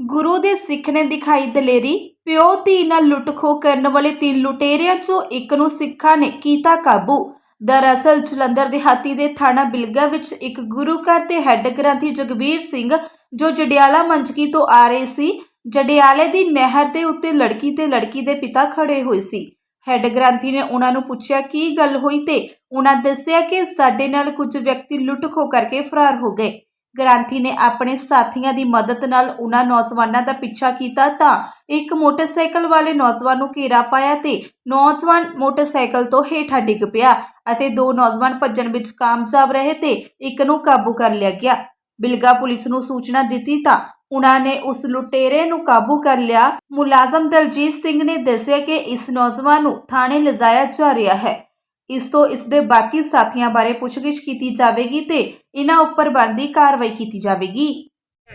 ਗੁਰੂ ਦੇ ਸਿੱਖ ਨੇ ਦਿਖਾਈ ਦਲੇਰੀ, ਪਿਓ ਧੀ ਨਾਲ ਲੁੱਟ-ਖੋਹ ਕਰਨ ਵਾਲੇ ਤਿੰਨ ਲੁਟੇਰਿਆਂ 'ਚੋਂ ਇੱਕ ਨੂੰ ਸਿੱਖਾਂ ਨੇ ਕੀਤਾ ਕਾਬੂ। ਦਰਅਸਲ ਜਲੰਧਰ ਦਿਹਾਤੀ ਦੇ ਥਾਣਾ ਬਿਲਗਾ ਵਿੱਚ ਇੱਕ ਗੁਰੂ ਘਰ ਦੇ ਹੈੱਡ ਗ੍ਰੰਥੀ ਜਗਬੀਰ ਸਿੰਘ, ਜੋ ਜਡਿਆਲਾ ਮੰਜਕੀ ਤੋਂ ਆ ਰਹੇ ਸੀ, ਜਡਿਆਲੇ ਦੀ ਨਹਿਰ ਦੇ ਉੱਤੇ ਲੜਕੀ ਤੇ ਲੜਕੀ ਦੇ ਪਿਤਾ ਖੜੇ ਹੋਏ ਸੀ। ਹੈੱਡ ਗ੍ਰੰਥੀ ਨੇ ਉਹਨਾਂ ਨੂੰ ਪੁੱਛਿਆ, ਕੀ ਗੱਲ ਹੋਈ? ਤੇ ਉਹਨਾਂ ਦੱਸਿਆ ਕਿ ਸਾਡੇ ਨਾਲ ਕੁਝ ਵਿਅਕਤੀ ਲੁੱਟ-ਖੋਹ ਕਰਕੇ ਫਰਾਰ ਹੋ ਗਏ। ਗ੍ਰਾਂਥੀ ਨੇ ਆਪਣੇ ਸਾਥੀਆਂ ਦੀ ਮਦਦ ਨਾਲ ਉਹਨਾਂ ਨੌਜਵਾਨਾਂ ਦਾ ਪਿੱਛਾ ਕੀਤਾ ਤਾਂ ਇੱਕ ਮੋਟਰਸਾਈਕਲ ਵਾਲੇ ਨੌਜਵਾਨ ਨੂੰ ਘੇਰਾ ਪਾਇਆ ਤੇ ਨੌਜਵਾਨ ਮੋਟਰਸਾਈਕਲ ਤੋਂ ਹੇਠਾਂ ਡਿੱਗ ਪਿਆ ਅਤੇ ਦੋ ਨੌਜਵਾਨ ਭੱਜਣ ਵਿੱਚ ਕਾਮਯਾਬ ਰਹੇ ਤੇ ਇੱਕ ਨੂੰ ਕਾਬੂ ਕਰ ਲਿਆ ਗਿਆ। ਬਿਲਗਾ ਪੁਲਿਸ ਨੂੰ ਸੂਚਨਾ ਦਿੱਤੀ ਤਾਂ ਉਹਨਾਂ ਨੇ ਉਸ ਲੁਟੇਰੇ ਨੂੰ ਕਾਬੂ ਕਰ ਲਿਆ। ਮੁਲਾਜ਼ਮ ਦਲਜੀਤ ਸਿੰਘ ਨੇ ਦੱਸਿਆ ਕਿ ਇਸ ਨੌਜਵਾਨ ਨੂੰ ਥਾਣੇ ਲਿਜਾਇਆ ਜਾ ਰਿਹਾ ਹੈ। ਇਸ ਤੋਂ ਇਸ ਦੇ ਬਾਕੀ ਸਾਥੀਆਂ ਬਾਰੇ ਪੁੱਛਗਿੱਛ ਕੀਤੀ ਜਾਵੇਗੀ ਤੇ ਇਹਨਾਂ ਉੱਪਰ ਬਣਦੀ ਕਾਰਵਾਈ ਕੀਤੀ ਜਾਵੇਗੀ।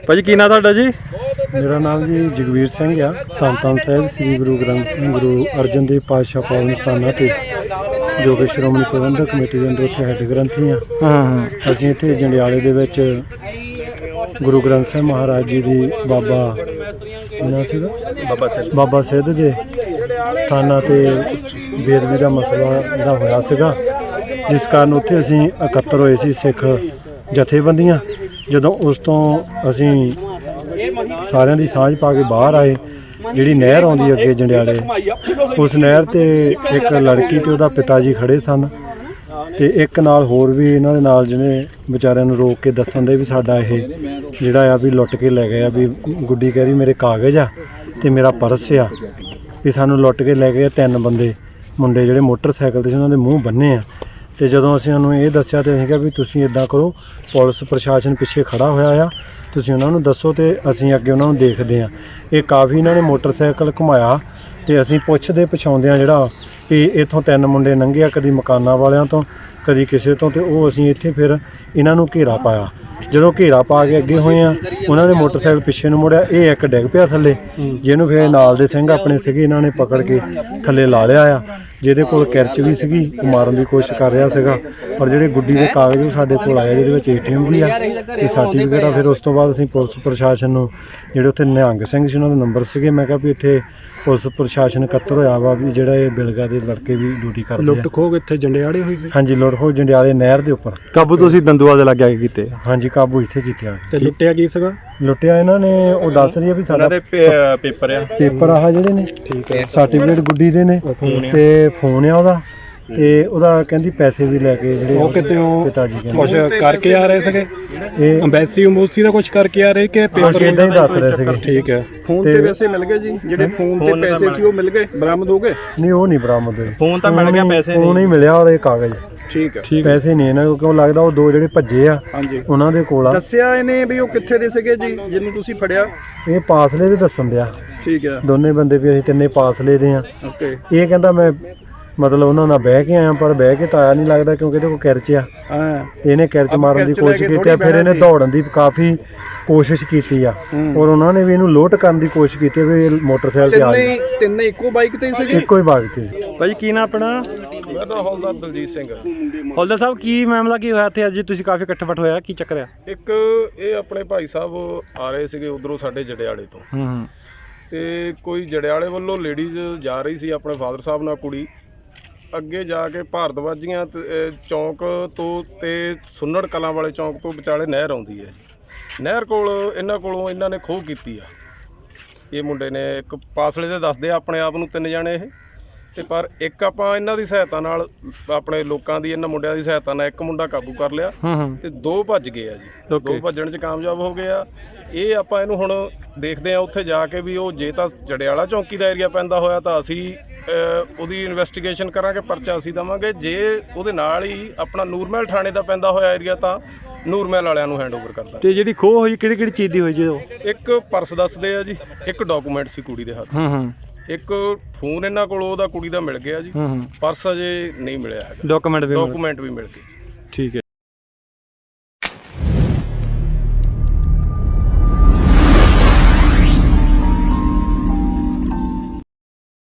ਭਾਜੀ ਕੀ ਨਾਂ ਤੁਹਾਡਾ ਜੀ? ਮੇਰਾ ਨਾਮ ਜੀ ਜਗਵੀਰ ਸਿੰਘ ਆ। ਧੰਨ ਸਾਹਿਬ ਸ੍ਰੀ ਗੁਰੂ ਗ੍ਰੰਥ ਗੁਰੂ ਅਰਜਨ ਦੇਵ ਪਾਤਸ਼ਾਹ ਪਾਵਨ ਸਥਾਨਾਂ ਤੇ ਜੋ ਕਿ ਸ਼੍ਰੋਮਣੀ ਪ੍ਰਬੰਧਕ ਕਮੇਟੀ ਦੇ ਅੰਦਰ ਉੱਥੇ ਹੈੱਡ ਗ੍ਰੰਥੀ ਆ। ਹਾਂ ਹਾਂ। ਅਸੀਂ ਇੱਥੇ ਜੰਡਿਆਲੇ ਦੇ ਵਿੱਚ ਗੁਰੂ ਗ੍ਰੰਥ ਸਾਹਿਬ ਮਹਾਰਾਜ ਜੀ ਦੀ ਬਾਬਾ ਸੀਗਾ? ਬਾਬਾ ਸਾਹਿਬ ਬਾਬਾ ਸਿੱਧ ਦੇ ਸਥਾਨਾਂ ਤੇ ਬੇਦਬੀ ਦਾ ਮਸਲਾ ਜਿਹੜਾ ਹੋਇਆ ਸੀਗਾ, ਜਿਸ ਕਾਰਨ ਉੱਥੇ ਅਸੀਂ ਇਕੱਤਰ ਹੋਏ ਸੀ ਸਿੱਖ ਜਥੇਬੰਦੀਆਂ। ਜਦੋਂ ਉਸ ਤੋਂ ਅਸੀਂ ਸਾਰਿਆਂ ਦੀ ਸਾਂਝ ਪਾ ਕੇ ਬਾਹਰ ਆਏ, ਜਿਹੜੀ ਨਹਿਰ ਆਉਂਦੀ ਅੱਗੇ ਜੰਡਿਆਲੇ, ਉਸ ਨਹਿਰ ਤੇ ਇੱਕ ਲੜਕੀ ਤੇ ਉਹਦਾ ਪਿਤਾ ਜੀ ਖੜੇ ਸਨ ਤੇ ਇੱਕ ਨਾਲ ਹੋਰ ਵੀ ਇਹਨਾਂ ਦੇ ਨਾਲ ਜਿਹਨੇ ਵਿਚਾਰਿਆਂ ਨੂੰ ਰੋਕ ਕੇ ਦੱਸਣ ਦੇ ਵੀ ਸਾਡਾ ਇਹ ਜਿਹੜਾ ਆ ਵੀ ਲੁੱਟ ਕੇ ਲੈ ਗਏ ਆ, ਵੀ ਗੁੱਡੀ ਕਹਿ ਰਹੀ ਮੇਰੇ ਕਾਗਜ਼ ਆ ਤੇ ਮੇਰਾ ਪਰਸ ਆ, ਵੀ ਸਾਨੂੰ ਲੁੱਟ ਕੇ ਲੈ ਗਏ ਤਿੰਨ ਬੰਦੇ। ਮੁੰਡੇ ਜਿਹੜੇ ਮੋਟਰਸਾਈਕਲ ਤੇ ਸੀ, ਉਹਨਾਂ ਦੇ ਮੂੰਹ ਬੰਨੇ ਆ। ਤੇ ਜਦੋਂ ਅਸੀਂ ਉਹਨੂੰ ਇਹ ਦੱਸਿਆ ਤੇ ਅਸੀਂ ਕਿਹਾ ਵੀ ਤੁਸੀਂ ਇਦਾਂ ਕਰੋ, ਪੁਲਿਸ ਪ੍ਰਸ਼ਾਸਨ ਪਿੱਛੇ ਖੜਾ ਹੋਇਆ ਆ, ਤੁਸੀਂ ਉਹਨਾਂ ਨੂੰ ਦੱਸੋ ਤੇ ਅਸੀਂ ਅੱਗੇ ਉਹਨਾਂ ਨੂੰ ਦੇਖਦੇ ਆ। ਇਹ ਕਾਫੀ ਇਹਨਾਂ ਨੇ ਮੋਟਰਸਾਈਕਲ ਘੁਮਾਇਆ ਤੇ ਅਸੀਂ ਪੁੱਛਦੇ ਪਛਾਉਂਦੇ ਆ ਜਿਹੜਾ ਵੀ ਇੱਥੋਂ ਤਿੰਨ ਮੁੰਡੇ ਲੰਘੇ ਆ, ਕਦੀ ਮਕਾਨਾਂ ਵਾਲਿਆਂ ਤੋਂ, ਕਦੀ ਕਿਸੇ ਤੋਂ ਤੇ ਉਹ ਅਸੀਂ ਇੱਥੇ ਫਿਰ ਇਹਨਾਂ ਨੂੰ ਘੇਰਾ ਪਾਇਆ। ਜਦੋਂ ਘੇਰਾ ਪਾ ਕੇ ਅੱਗੇ ਹੋਏ ਆ ਉਹਨਾਂ ਨੇ ਮੋਟਰਸਾਈਕਲ ਪਿੱਛੇ ਨੂੰ ਮੋੜਿਆ ਇਹ ਇੱਕ ਡਿੱਗ ਪਿਆ ਥੱਲੇ। ਜਿਹਨੂੰ ਫਿਰ ਨਾਲ ਦੇ ਸਿੰਘ ਆਪਣੇ ਸੀਗੇ ਇਹਨਾਂ ਨੇ ਪਕੜ ਕੇ ਥੱਲੇ ਲਾ ਲਿਆ ਆ। ਜਿਹਦੇ ਕੋਲ ਕਿਰਚ ਵੀ ਸੀਗੀ ਉਹ ਮਾਰਨ ਦੀ ਕੋਸ਼ਿਸ਼ ਕਰ ਰਿਹਾ ਸੀਗਾ। ਪਰ ਜਿਹੜੇ ਗੁੱਡੀ ਦੇ ਕਾਗਜ਼ ਉਹ ਸਾਡੇ ਕੋਲ ਆਏ ਜਿਹਦੇ ਵਿੱਚ ਏਟੀਐਮ ਵੀ ਆ ਤੇ ਸਰਟੀਫਿਕੇਟ ਆ। ਫਿਰ ਉਸ ਤੋਂ ਬਾਅਦ ਅਸੀਂ ਪੁਲਿਸ ਪ੍ਰਸ਼ਾਸਨ ਨੂੰ ਜਿਹੜੇ ਉੱਥੇ ਨਿਹੰਗ ਸਿੰਘ ਸੀ ਉਹਨਾਂ ਦੇ ਨੰਬਰ ਸੀਗੇ ਮੈਂ ਕਿਹਾ ਵੀ ਇੱਥੇ ਪੁਲਿਸ ਪ੍ਰਸ਼ਾਸਨ ਇਕੱਤਰ ਹੋਇਆ ਵਾ ਵੀ ਜਿਹੜਾ ਇਹ ਬਿਲਗਾ ਦੇ ਲੜਕੇ ਵੀ ਡਿਊਟੀ ਕਰਦੇ ਆ। ਲੁੱਟ ਖੋਹ ਇੱਥੇ ਜੰਡਿਆੜੇ ਹੋਈ ਸੀ? ਹਾਂਜੀ ਲੋੜ ਹੋ ਜੰਡਿਆਲੇ ਨਹਿਰ ਦੇ ਉੱਪਰ। ਕਾਬੂ ਤੁਸੀਂ ਦੰਦੂਆ ਦੇ ਲੱਗੇ ਕੀਤੇ। ਹਾਂਜੀ ਕਾਬੂ ਇੱਥੇ ਕੀਤਾ ਤੇ ਲੁੱਟਿਆ ਕੀ ਸੀਗਾ? ਲੁੱਟਿਆ ਇਹਨਾਂ ਨੇ ਉਹ ਦੱਸ ਰਹੀ ਆ ਵੀ ਸਾਡਾ ਪੇਪਰ ਆ। ਪੇਪਰ ਆਹ ਜਿਹੜੇ ਨੇ ਠੀਕ ਹੈ ਸਰਟੀਫਿਕੇਟ ਗੁੱਡੀ ਦੇ ਨੇ ਤੇ ਫੋਨ ਆ ਉਹਦਾ ਤੇ ਉਹਦਾ ਕਹਿੰਦੀ ਪੈਸੇ ਵੀ ਲੈ ਕੇ ਜਿਹੜੇ ਉਹ ਕਿਤੇ ਉਹ ਪਿਤਾ ਜੀ ਕਹਿੰਦੇ। ਕੁਝ ਕਰਕੇ ਆ ਰਹੇ ਸੀਗੇ? ਇਹ ਅੰਬੈਸੀ ਅੰਬੂਸੀ ਦਾ ਕੁਝ ਕਰਕੇ ਆ ਰਹੇ ਕਿ ਕੁਛ ਪੇਪਰ ਇਦਾਂ ਹੀ ਦੱਸ ਰਹੇ ਸੀਗੇ। ਠੀਕ ਹੈ ਫੋਨ ਤੇ ਪੈਸੇ ਮਿਲ ਗਏ ਜੀ ਜਿਹੜੇ ਫੋਨ ਤੇ ਪੈਸੇ ਸੀ ਉਹ ਮਿਲ ਗਏ ਬਰਾਮਦ ਹੋ ਗਏ? ਨਹੀਂ ਉਹ ਨਹੀਂ ਬਰਾਮਦ ਹੋਏ। ਫੋਨ ਤਾਂ ਮਿਲ ਗਿਆ ਪੈਸੇ ਉਹ ਨਹੀਂ। ਮਿਲਿਆ ਔਰ ਇਹ ਕਾਗਜ਼। ਠੀਕ ਹੈ। ਪੈਸੇ ਨਹੀਂ ਇਹਨਾਂ ਕੋਲ ਕਿਉਂ ਲੱਗਦਾ ਉਹ ਦੋ ਜਿਹੜੇ ਭੱਜੇ ਆ ਹਾਂਜੀ। ਉਹਨਾਂ ਦੇ ਕੋਲ ਆ। ਦੱਸਿਆ ਇਹਨੇ ਵੀ ਉਹ ਕਿੱਥੇ ਦੇ ਸੀਗੇ ਜੀ ਜਿਹਨੂੰ ਤੁਸੀਂ ਫੜਿਆ? ਇਹ ਪਾਸਲੇ ਦੇ ਦੱਸਣ ਦਿਆ। ਠੀਕ ਹੈ। ਦੋਨੇ ਬੰਦੇ ਵੀ ਅਸੀਂ ਤਿੰਨੇ ਪਾਸਲੇ ਦੇ ਆ। ਓਕੇ। ਇਹ ਕਹਿੰਦਾ ਮੈਂ ਮਤਲਬ ਉਹਨਾਂ ਨਾਲ ਬਹਿ ਕੇ ਆਇਆ ਪਰ ਬਹਿ ਕੇ ਤਾਂ ਆਇਆ ਨਹੀਂ ਲੱਗਦਾ ਕਿਉਂਕਿ ਇਹਦੇ ਕੋਲ ਕਿਰਚ ਆ। ਹਾਂ। ਇਹਨੇ ਕਿਰਚ ਮਾਰਨ ਦੀ ਕੋਸ਼ਿਸ਼ ਕੀਤੀ ਆ ਫਿਰ ਇਹਨੇ ਸੀ। ਦੌੜਨ ਦੀ ਕਾਫੀ ਕੋਸ਼ਿਸ਼ ਕੀਤੀ ਆ। ਔਰ ਉਹਨਾਂ ਨੇ ਵੀ ਇਹਨੂੰ ਲੋਟ ਕਰਨ ਦੀ ਕੋਸ਼ਿਸ਼ ਕੀਤੀ ਵੀ ਇਹ ਮੋਟਰਸਾਈਕਲ ਤੇ ਆ ਤਿੰਨੇ ਤਿੰਨੇ ਇੱਕੋ ਬਾਈਕ ਤੇ ਸੀਗੇ? ਇੱਕੋ ਹੀ ਬਾਗ ਤੇ ਸੀ। ਭਾਜੀ ਕੀ ਨਾਂ ਆਪਣਾ? ਮੇਰਾ ਨਾਮ ਹੌਲਦਾਰ ਦਲਜੀਤ ਸਿੰਘ ਹੌਲਦਾਰ ਸਾਹਿਬ ਕੀ ਮਾਮਲਾ ਕੀ ਹੋਇਆ ਇੱਥੇ? ਅੱਜ ਤੁਸੀਂ ਕਾਫੀ ਇਕੱਠ ਹੋਇਆ ਕੀ ਚੱਕਰ ਆ? ਇੱਕ ਇਹ ਆਪਣੇ ਭਾਈ ਸਾਹਿਬ ਆ ਰਹੇ ਸੀਗੇ ਉਧਰੋਂ ਸਾਡੇ ਜੜਿਆਲੇ ਤੋਂ। ਹੂੰ ਹੂੰ। ਤੇ ਕੋਈ ਜੜਿਆਲੇ ਵੱਲੋਂ ਲੇਡੀਜ਼ ਜਾ ਰਹੀ ਸੀ ਆਪਣੇ ਫਾਦਰ ਸਾਹਿਬ ਨਾਲ ਕੁੜੀ। ਅੱਗੇ ਜਾ ਕੇ ਭਾਰਤਵਾਜੀਆਂ ਚੌਂਕ ਤੋਂ ਤੇ ਸੁੰਨੜ ਕਲਾਂ ਵਾਲੇ ਚੌਂਕ ਤੋਂ ਵਿਚਾਲੇ ਨਹਿਰ ਆਉਂਦੀ ਹੈ ਜੀ। ਨਹਿਰ ਕੋਲ ਇਹਨਾਂ ਕੋਲੋਂ ਇਹਨਾਂ ਨੇ ਖੋਹ ਕੀਤੀ ਆ। ਇਹ ਮੁੰਡੇ ਨੇ ਇੱਕ ਪਾਸਲੇ ਦੇ ਦੱਸਦੇ ਆ ਆਪਣੇ ਆਪ ਨੂੰ ਤਿੰਨ ਜਾਣੇ ਇਹ। ਤੇ ਪਰ ਇੱਕ ਆਪਾਂ ਇਹਨਾਂ ਦੀ ਸਹਾਇਤਾ ਨਾਲ ਆਪਣੇ ਲੋਕਾਂ ਦੀ ਇਹਨਾਂ ਮੁੰਡਿਆਂ ਦੀ ਸਹਾਇਤਾ ਨਾਲ ਇੱਕ ਮੁੰਡਾ ਕਾਬੂ ਕਰ ਲਿਆ। ਤੇ ਦੋ ਭੱਜ ਗਏ ਆ ਜੀ. ਦੋ ਭੱਜਣ 'ਚ ਕਾਮਯਾਬ ਹੋ ਗਏ ਆ। ਇਹ ਆਪਾਂ ਇਹਨੂੰ ਹੁਣ ਦੇਖਦੇ ਆ ਉੱਥੇ ਜਾ ਕੇ ਵੀ ਉਹ ਜੇ ਤਾਂ ਜੜਿਆਲਾ ਚੌਂਕੀ ਦਾ ਏਰੀਆ ਪੈਂਦਾ ਹੋਇਆ ਤਾਂ ਅਸੀਂ ਉਹਦੀ ਇਨਵੈਸਟੀਗੇਸ਼ਨ ਕਰਾਂਗੇ ਪਰਚਾ ਅਸੀਂ ਦਵਾਂਗੇ। ਜੇ ਉਹਦੇ ਨਾਲ ਹੀ ਆਪਣਾ ਨੂਰਮਹਿਲ ਥਾਣੇ ਦਾ ਪੈਂਦਾ ਹੋਇਆ ਏਰੀਆ ਤਾਂ ਨੂਰਮਹਿਲ ਵਾਲਿਆਂ ਨੂੰ ਹੈਂਡਓਵਰ ਕਰਦਾ ਤੇ ਜਿਹੜੀ ਖੋਹ ਹੋਈ ਕਿਹੜੀ ਕਿਹੜੀ ਚੀਜ਼ ਦੀ ਹੋਈ ਜੀ ਉਹ? ਇੱਕ ਪਰਸ ਦੱਸਦੇ ਆ ਜੀ ਇੱਕ ਡਾਕੂਮੈਂਟ ਸੀ ਕੁੜੀ ਦੇ ਹੱਥ। ਹੂੰ ਹੂੰ। ਇੱਕ ਫੋਨ ਇਹਨਾਂ ਕੋਲ ਉਹਦਾ ਕੁੜੀ ਦਾ ਮਿਲ ਗਿਆ ਜੀ। ਪਰਸ ਅਜੇ ਨਹੀਂ ਮਿਲਿਆ ਹੈਗਾ। ਡਾਕੂਮੈਂਟ ਵੀ ਡਾਕੂਮੈਂਟ ਵੀ ਮਿਲ ਗਏ ਜੀ। ਠੀਕ ਹੈ।